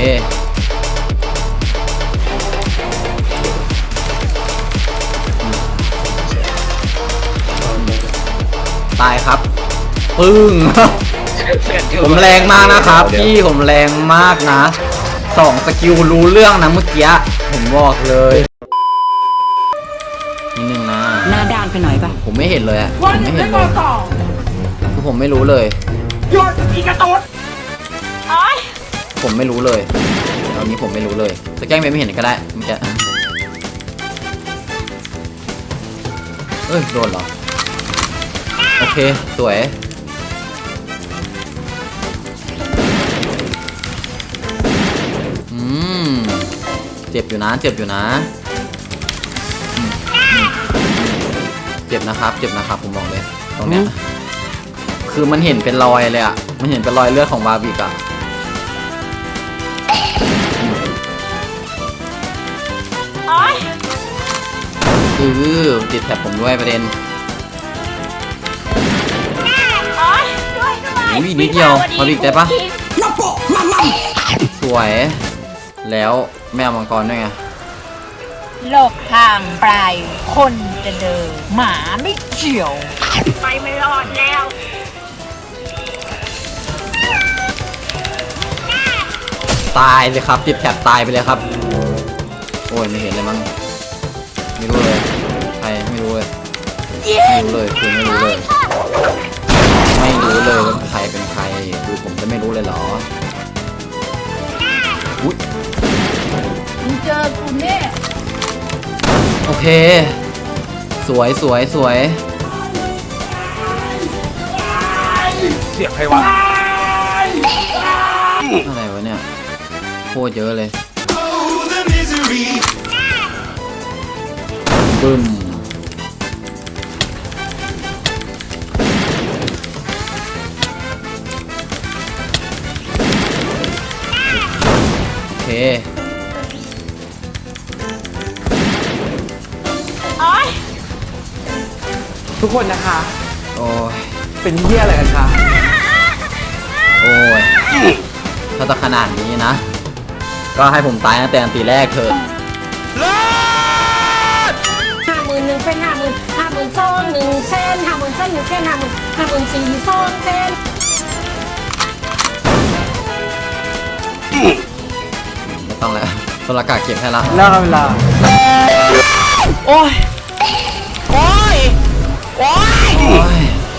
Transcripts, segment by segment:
ตายครับ ปึ้ง ผมแรงมากนะครับพี่ผมแรงมากนะสองสกิลรู้เรื่องนะเมื่อกี้ผมบอกเลยนิดนึงนะ หน้าด้านไปหน่อยปะผมไม่เห็นเลยอะผวันมหนึ่ไม่งเห็ได้นเลยก่อนต่อคือผมไม่รู้เลย หยุดอีกระตุ้น ผมไม่รู้เลยตอนนี้ผมไม่รู้เลยจะแกล้งเป็นไม่เห็นก็ได้เมันจะเอ้ยโดนเหรอ โอเค สวยอืมเจ็บอยู่นะ เจ็บอยู่นะอืมอืมเจ็บนะครับ เจ็บนะครับ ผมบอกเลย ตรงเนี้ย คือมันเห็นเป็นรอยเลยอะมันเห็นเป็นรอยเลือดของบาร์บิกอะ อือติดแถบผมด้วยประเด็นอุ้ยนิดเดียวบาร์บิกได้ปะ สวย แล้วแม่เอามังกรด้วยไง โลกห่างปลายคนจะเดินหมาไม่เฉียว ไปไม่รอดแล้วตายเลยครับ ติดแถบตายไปเลยครับ โอ้ยไม่เห็นเลยมั้งไม่รู้เลยใครไม่รู้เลยไม่รู้เลยคือไม่รู้เลย ไม่รู้เลยว่าใครเป็นใครคือผมจะไม่รู้เลยเหรออุ๊ยมึงเจอกูแน่โอเค สวยสวยสวยเสียงใครวะอะไรวะเนี่ยโคตรเยอะเลย บึ้มโอเคทุกคนนะคะ โอ้ยเป็นเหี้ยอะไรกันคะ โอ้ยถ้าจะขนาดนี้นะ ก็ให้ผมตายตั้งแต่อันตีแรกเถอะห้าหมื่นหนึ่งเป็นห้าหมื่นห้าหมื่นสองหนึ่งเส้นห้าหมื่นเส้นหนึ่งเส้นห้าหมื่นห้าหมื่นสี่สองเส้นไม่ต้องแล้วโซลากาเก็บให้ละเลิกเวลาโอ้ย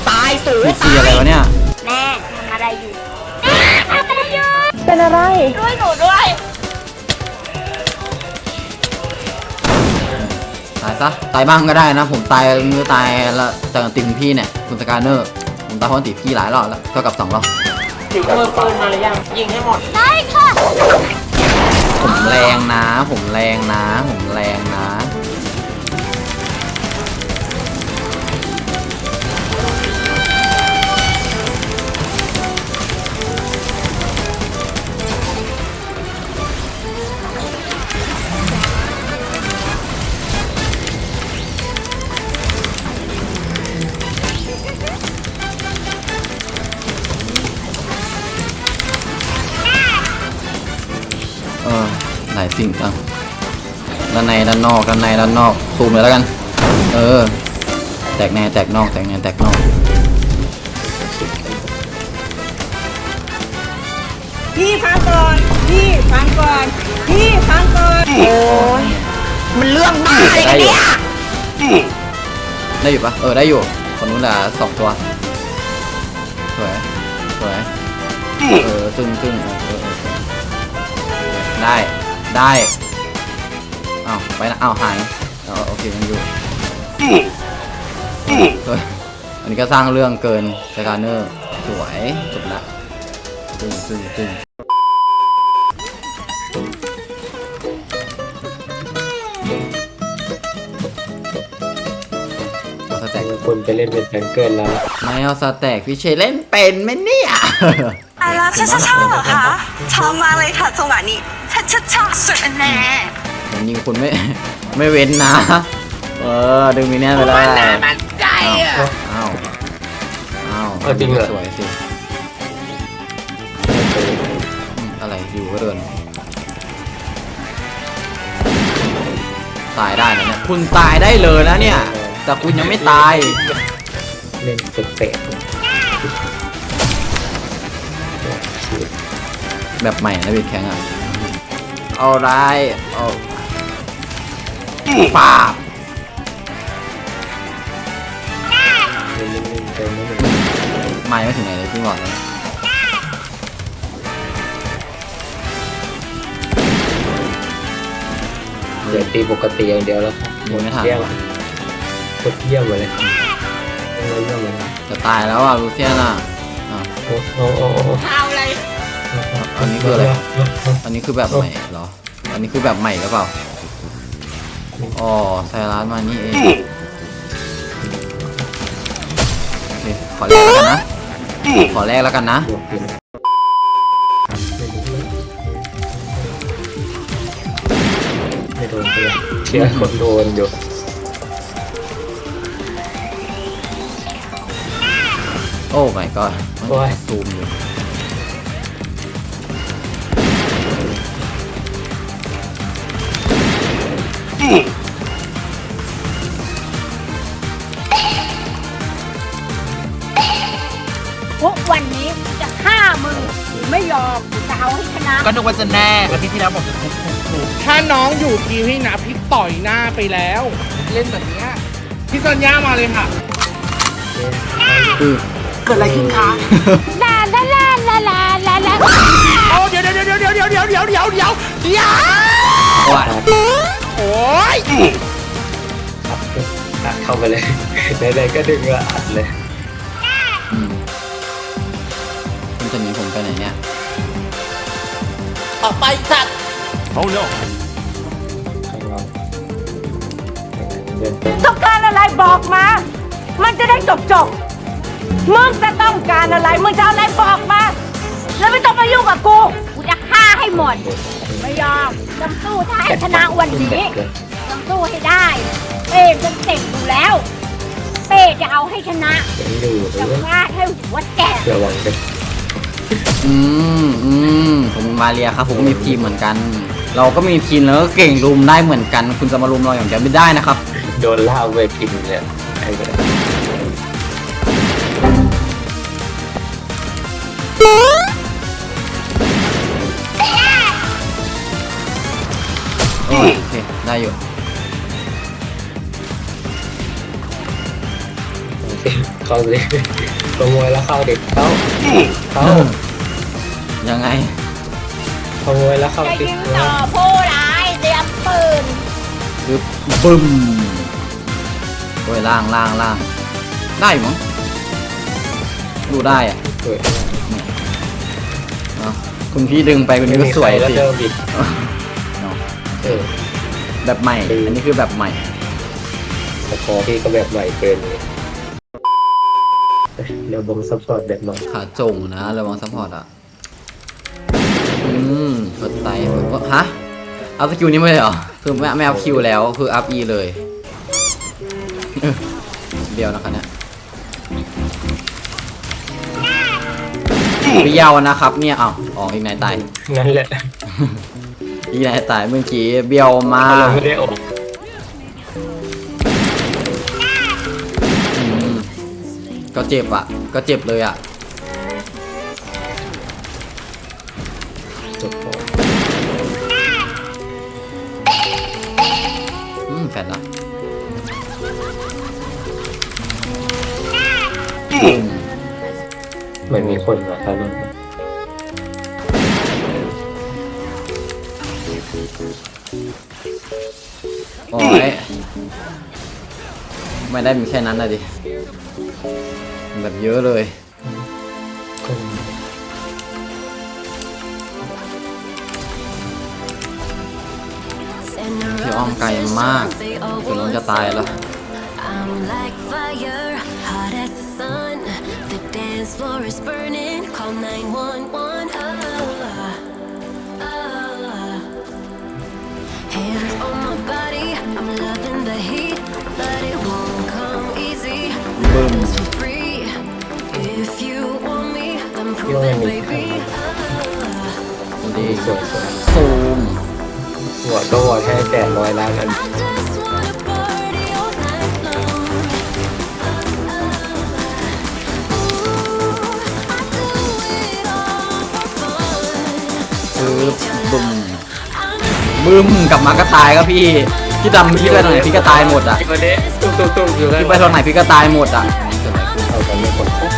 ตายสูพีซีอะไรวะเนี่ย แม่ทำอะไรอยู่ทำอะไรอยู่ เป็นอะไร ด้วยหนูด้วย ซะ ตายบ้างก็ได้นะ ผมตายมือตายแล้วจากอันติคุณพี่เนี่ยคุณสกาเนอร์ ผมตายเพราะอันติพี่หลายรอบแล้วเท่ากับสองรอบได้ค่ะ ผมแรงนะ ผมแรงนะ ผมแรงนะ สิ่งจังด้านในด้านนอกด้านในด้านนอกซูมเลยแล้วกัน เออ แตกแน่แตกนอกแตกแน่แตกนอกพี่ฟังก่อน พี่ฟังก่อน พี่ฟังก่อน โอ้ยมันเรื่องบ้าอะไรกันเนี่ยได้อยู่ปะเออได้อยู่คนนู้นละสองตัวสวยสวยเออตึงตึงเออเออเออได้ ได้อ้าวไปนะอ้าวหายโอเคยังอยู่เฮ้ยอันนี้ก็สร้างเรื่องเกินสกาเนอร์สวยจบละตึงตึงตึงสแต็กคุณไปเล่นเป็นแฟงเกิลแล้วไม่เอาสแต็กพี่เชยเล่นเป็นไหมเนี่ยอะแล้วชาชาชาเหรอคะชอบมากเลยค่ะจังหวะนี้ ชะชาสุดแน่ผมยิงคุณไม่ ไม่เว้นนะ เออ ดึงมีแน่ไปได้ได้าอ้าวอ้าวจริงเหรอ สวยสิอะไรอยู่ก็เดิน ตายได้นะเนี่ย คุณตายได้เลยนะเนี่ย แต่คุณยังไม่ตาย เล่นเตะแบบใหม่นะเวทแข่งอะ เอาไรเอาปาบๆเล่นนิ่งๆไปไม่เป็นไม่ไม่ถึงไหนเลยพี่บอกเลยเดี๋ยวตีปกติอย่างเดียวแล้วครับยังไม่ทันเยี่ยมกดเยี่ยมเลยเยี่ยมเลยจะตายแล้วอะลูเซียนอะอะโอ้โอ้โอ้โอ้เอาอะไร อันนี้คืออะไร อันนี้คือแบบใหม่เหรอ อันนี้คือแบบใหม่หรือเปล่า อ๋อไซรัสมานี่เอง โอเค ขอแรกแล้วกันนะ ขอแรกแล้วกันนะบวกอยู่ไม่โดนเลยเชื่อคนโดนอยู่โอ้ my god มันซูมอยู่ พวกวันนี้กูจะฆ่ามึงหรือไม่ยอมกูจะเอาให้ชนะก็นึกว่าจะแน่อาทิตย์ที่แล้วบอกจะทุบทุบทุบถ้าน้องอยู่ทีมพี่นะพี่ต่อยหน้าไปแล้ว เล่นแบบเนี้ยพี่สัญญามาเลยค่ะคือเกิดอะไรขึ้นคะ ลาลาลาลาลาลาลา โอ้เดี๋ยวเดี๋ยวเดี๋ยวเดี๋ยวเดี๋ยวเดี๋ยวเดี๋ยวเดี๋ยวเดี๋ยวเดี๋ ยวว่าโอ้ยอัดเข้าไปเลย ไหนๆก็ดึงก็อัดเลยอืมคุณจะหนีผมไปไหนเนี่ย ออกไปสัตว์ข้างนอกเดินไปต้องการอะไรบอกมา มันจะได้จบจบมึงจะต้องการอะไร มึงจะเอาอะไรบอกมา แล้วไม่ต้องมายุ่งกับกู กูจะฆ่าให้หมด ไม่ยอม จำสู้ถ้าให้ชนะวันนี้จำสู้ให้ได้ เป้จะเสร็จอยู่แล้ว เป้จะเอาให้ชนะยังอยู่เลจะยฟาดให้หัวแตกระวังกันอืมอืมผมมาเรียครับผมก็มีทีมเหมือนกัน เราก็มีทีมแล้วก็เก่งรุมได้เหมือนกัน คุณจะมารุมเราอย่างเดียวไม่ได้นะครับ โดนล่ากไปกินเนี่ยไอ้ก็ได้ ได้อยู่เข้าเลยขโมยแล้วเข้าเด็กเข้าเข้ายังไงขโมยแล้วเข้าจะติดยิงต่อผู้ร้ายเตรียมปืนคือบึ้มโอ้ยล่างล่างล่างได้อยู่มั้งดูได้อะสวยเนาะคุณพี่ดึงไปคุณพี่ก็สวยแล้วสิเดิมอีกเนาะเออ แบบใหม่ อันนี้คือแบบใหม่แต่คอพี่ก็แบบใหม่เกินเลยเดี๋ยวบงซัพพอร์ตแบบใหม่ขาจงนะระวังซัพพอร์ตอะ อืมเปิดไตเปิดว่าฮะเอาสกิลนี้ไม่เลยเหรอ คือไม่ไม่เอาคิวแล้ว คืออัพอีเลยเออเดียวนะคะเนี่ยเบี้ยวนะครับเนี่ย เอ้าอ๋ออีกนายตาย นั่นแหละ อีกนายตายเมื่อกี้เบี้ยวมาเขากไม่ได้ออกอืมก็เจ็บอะ ก็เจ็บเลยอะจบออกอืมแฟนละอืมไม่มีคนมาทำมั ไม่ได้มีแค่นั้นนะดิ แบบเยอะเลย พี่อ้อมไกลมากจนน้องจะตายแล้ว I'm like fire, hot as the sun. The dance floor is burning. Call 911. เบิ้มโยกดีสวยสวยซูมหัวโตแค่แปดร้อยล้านอันซื้อบึมบึมกลับมาก็ตายครับพี่ พี่ดำพี่ไปตรงไหนพี่ก็ตายหมดอะ อยู่เด้ตุ้มตุ้มตุ้มอยู่กันพี่ไปทางไหนพี่ก็ตายหมดอะเอากันไม่กดปุ๊บ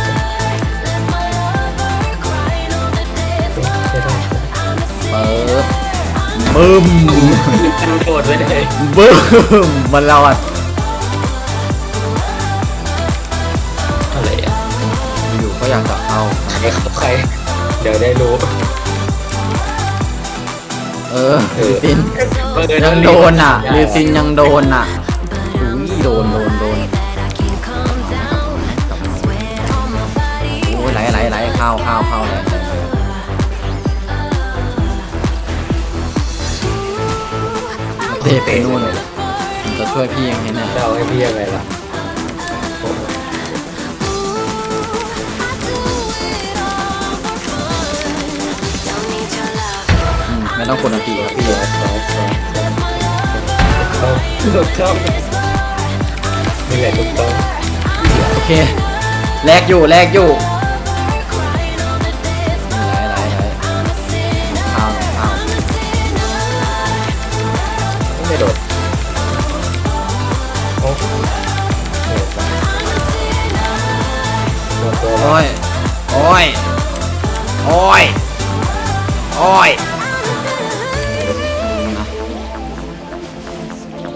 ไม่ได้เปิดบึ้มดูโดดไว้เลยบึ้มมันเราอะอะไรอะอยู่ก็อยากจะเข้าใครเขาใครเดี๋ยวได้รู้เออลิซินเออยังโดนอะลิซินยังโดนอะอุ้ย โดนโดนโดนโอ้ยไหลไหลไหลเข้าเข้าเข้าไหลเตะไปนู่นเลยผมจะช่วยพี่ยังไงเนี่ยจะเอาให้พี่ยังไงล่ะอืมไม่ต้องกดอันตีครับพี่ถูกต้ องนี่แหละถูกต้องโอเคแลกอยู่แลกอยู่ไหลไหลไหลเข้าเข้าไม่โดดโอ้โหตัวตัวโอ้ยโอ้ยโอ้ยโอ้ย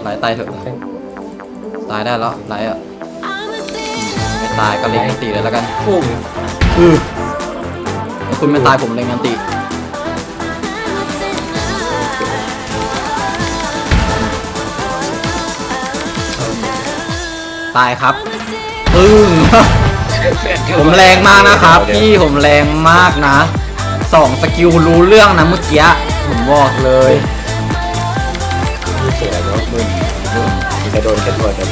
ไหลตเถอะายได้แล้วไหลอะไม่ตายก็เล็งอันตีเลยแล้วกันพุ่งอือถ้าคุณไม่ตายผมเล็งอันติตายครับปึ้งผมแรงมากนะครับ พี่ผมแรงมากนะสองสกิลรู้เรื่องนะเมื่อกี้ผมบอกเลยนี่เสียเนาะมึง จะโดนกันหมดเลย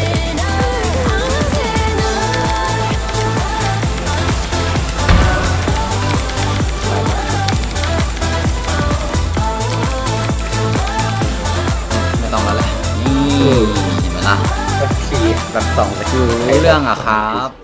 ไม่ต้องแล้วแหละนี่เห็นไหมล่ะ ขี่แบบสองสกิลรู้เรื่องอะครับ